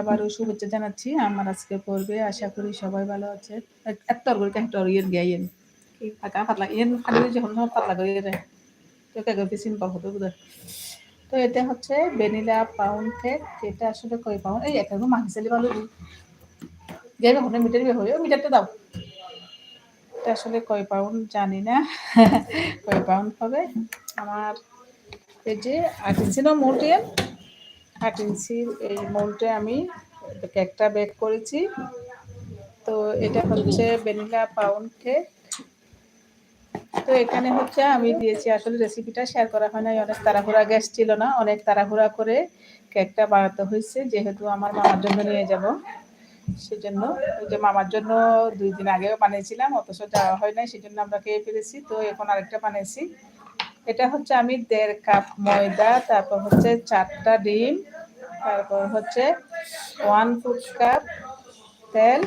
আবারও শুভেচ্ছা জানাচ্ছি। আমার আজকে পড়বে আশা করি সবাই ভালো আছে। এক তরকারি কাহি তরকারি গিয়ে ইয়েন আকা পাতলা ইয়েন খালি যখন পাতলা করে রে তো কেকে বেশি সিম্পল হতো বোধ তো এটা হচ্ছে ভ্যানিলা পাউন্ড কেক এটা আসলে কয় পাউন্ড? এই একটা মাখিসালি ভালো যাই হোক মিটার বের হয়ে মিটারটা দাও। এটা আসলে কয় পাউন্ড জানি না। কয় পাউন্ড হবে? আমার এই যে আট ইঞ্চি না মোটিয়াম আট ইঞ্চির এই মোলটে আমি কেকটা বেক করেছি। তো এটা হচ্ছে ভ্যানিলা পাউন্ড কেক। তো এখানে হচ্ছে আমি দিয়েছি, আসলে রেসিপিটা শেয়ার করা হয় নাই, অনেক তাড়াহুড়া গ্যাস ছিল না, অনেক তাড়াহুড়া করে কেকটা বানাতে হয়েছে, যেহেতু আমার মামার জন্য নিয়ে যাব। সেজন্য ওই যে মামার জন্য দুই দিন আগেও বানিয়েছিলাম, অথচ যাওয়া হয় নাই, সেজন্য আমরা খেয়ে ফেলেছি। তো এখন আরেকটা বানিয়েছি। এটা হচ্ছে আমি দেড় কাপ ময়দা, তারপর হচ্ছে চারটা ডিম তারপর হচ্ছে ওয়ান ফুড কাপ তেল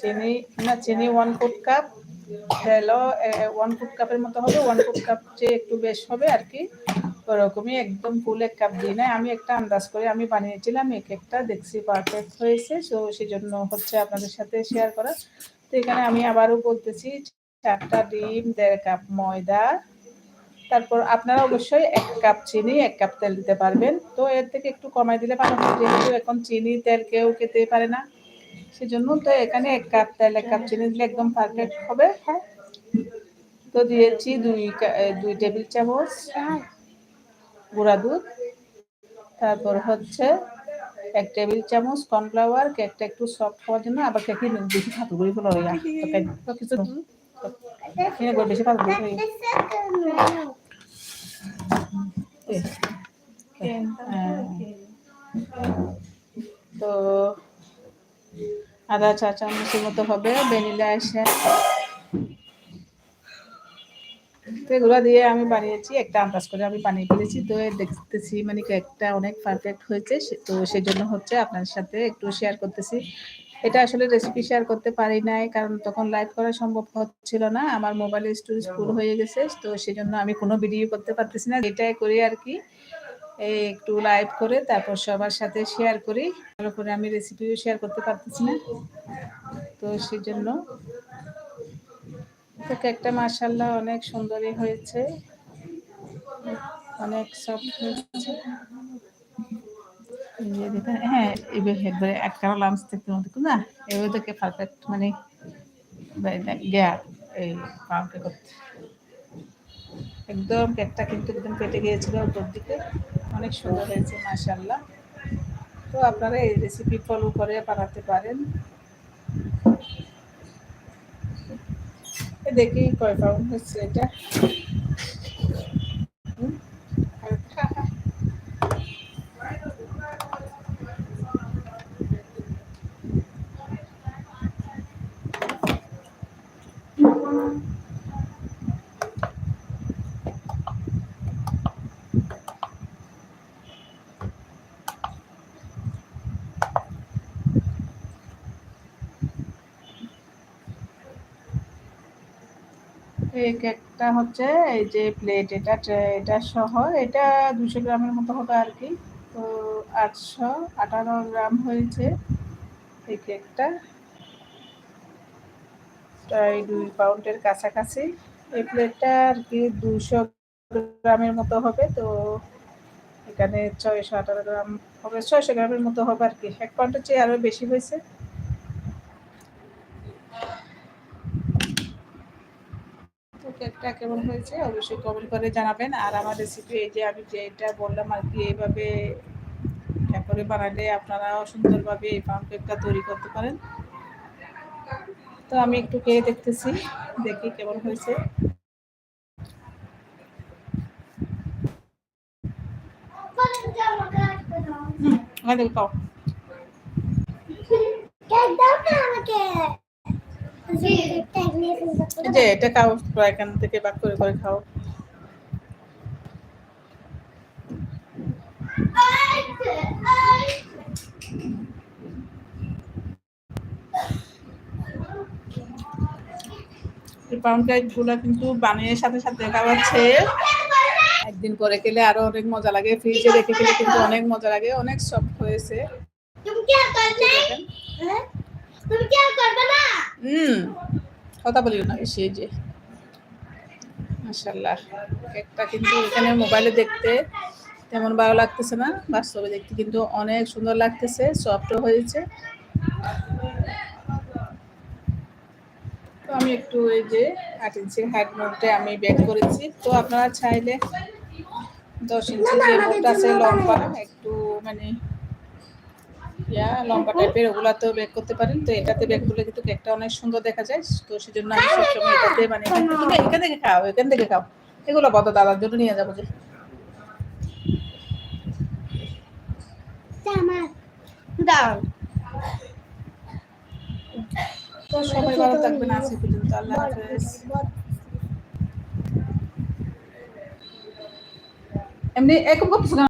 চিনি, না, চিনি ওয়ান ফুড কাপ তেলও ওয়ান ফুড কাপের মতো হবে ওয়ান ফুড কাপ যে একটু বেশ হবে আর কি। ওরকমই একদম ফুল এক কাপ দিই না আমি একটা আন্দাজ করে আমি বানিয়েছিলাম, এক একটা, দেখছি পারফেক্ট হয়েছে সো সেই জন্য হচ্ছে আপনাদের সাথে শেয়ার করা। তো এখানে আমি আবারও বলতেছি, চারটা ডিম, দেড় কাপ ময়দা তারপর আপনারা অবশ্যই এক কাপ চিনি এক কাপ তেল দিতে পারবেন তো এর থেকে একটু কমাই দিলে ভালো হয় যেহেতু এখন চিনি তেল কেউ খেতে পারে না সেজন্য তো এখানে এক কাপ তেল এক কাপ চিনি দিলে একদম পারফেক্ট হবে হ্যাঁ তো দিয়েছি দুই দুই টেবিল চামচ গুঁড়া দুধ তারপর হচ্ছে এক টেবিল চামচ কর্নফ্লাওয়ার কেকটা একটু সফট হওয়ার জন্য আবার কেকে বেশি ফাটু করে ফেলো কিছু বেশি ফাটু করে তো আদা চা চামচের মতো হবে ভ্যানিলা এসে। এগুলো দিয়ে আমি বানিয়েছি একটা আন্দাজ করে আমি বানিয়ে ফেলেছি। তো দেখতেছি মানে কেকটা অনেক পারফেক্ট হয়েছে তো সেজন্য হচ্ছে আপনার সাথে একটু শেয়ার করতেছি। এটা আসলে রেসিপি শেয়ার করতে পারি নাই কারণ তখন লাইভ করা সম্ভব হচ্ছিল না। আমার মোবাইল স্টোরেজ ফুল হয়ে গেছে তো সেজন্য আমি কোনো ভিডিও করতে পারতেছি না। এটাই করি আর কি। এই একটু লাইভ করে তারপর সবার সাথে শেয়ার করি। ভালো করে আমি রেসিপিও শেয়ার করতে পারতেছি না। তো সেজন্য তো কেকটা মার্শাল্লাহ অনেক সুন্দরই হয়েছে। অনেক সফট হয়েছে। হ্যাঁ। এবার একবারে একটা লাঞ্চ থেকে মতো না এবার থেকে পারফেক্ট মানে গ্যাপ এই পাউকে করতে। একদম কেকটা কিন্তু একদম কেটে গিয়েছিল উপর দিকে, অনেক সুন্দর হয়েছে মাশাল্লাহ তো আপনারা এই রেসিপি ফলো করে বানাতে পারেন। দেখি কয় পাউন্ড হচ্ছে এটা। এই কেকটা হচ্ছে এই যে প্লেট এটা এটা সহ, এটা দুশো গ্রামের মতো হবে আর কি। তো আটশো আঠারো গ্রাম হয়েছে এই কেকটা প্রায় দুই পাউন্ডের কাছাকাছি। এই প্লেটটা আর কি দুশো গ্রামের মতো হবে, তো এখানে ছয়শো আঠারো গ্রাম হবে, ছয়শো গ্রামের মতো হবে আর কি। এক পাউন্ডের চেয়ে আরও বেশি হয়েছে। কেকটা কেমন হয়েছে, অবশ্যই কমেন্ট করে জানাবেন। আর আমার রেসিপি এই যে আমি যে এটা বললাম আর কি, এইভাবে করে বানালে আপনারাও সুন্দরভাবে এই পাউন্ড কেকটা তৈরি করতে পারেন। তো আমি একটু খেয়ে দেখতেছি, দেখি কেমন হয়েছে। হ্যাঁ দেখো আমাকে। যে এটা খাও এখান থেকে বাক করে করে খাও। পাউন্ডগুলা কিন্তু বানিয়ে সাথে সাথে খাওয়াচ্ছে। একদিন করে খেলে আরও অনেক মজা লাগে। ফ্রিজে রেখে খেলে কিন্তু অনেক মজা লাগে অনেক সফট হয়েছে। তুমি কি হুম, কথা বলিও না এই যে। মাশাল্লাহ কেকটা কিন্তু এখানে মোবাইলে দেখতে তেমন ভালো লাগতেছে না, বাস্তবে দেখতে কিন্তু অনেক সুন্দর লাগতেছে সফটও হয়েছে। তো আমি একটু এই যে আট ইঞ্চির হাইট মোডে আমি ব্যাক করেছি, তো আপনারা চাইলে দশ ইঞ্চি যে মোট আছে লম্বা, একটু মানে ইয়া লম্বা টাইপের ওগুলাতেও করতে পারেন। তো এটাতে করলে কিন্তু কেকটা অনেক সুন্দর দেখা যায়। তো সেজন্য আমি সবসময় এটাতে মানে এখান থেকে খাও এখান থেকে খাও। এগুলো বদ দাদার জন্য নিয়ে যাব যে। তো ভালো এমনি এক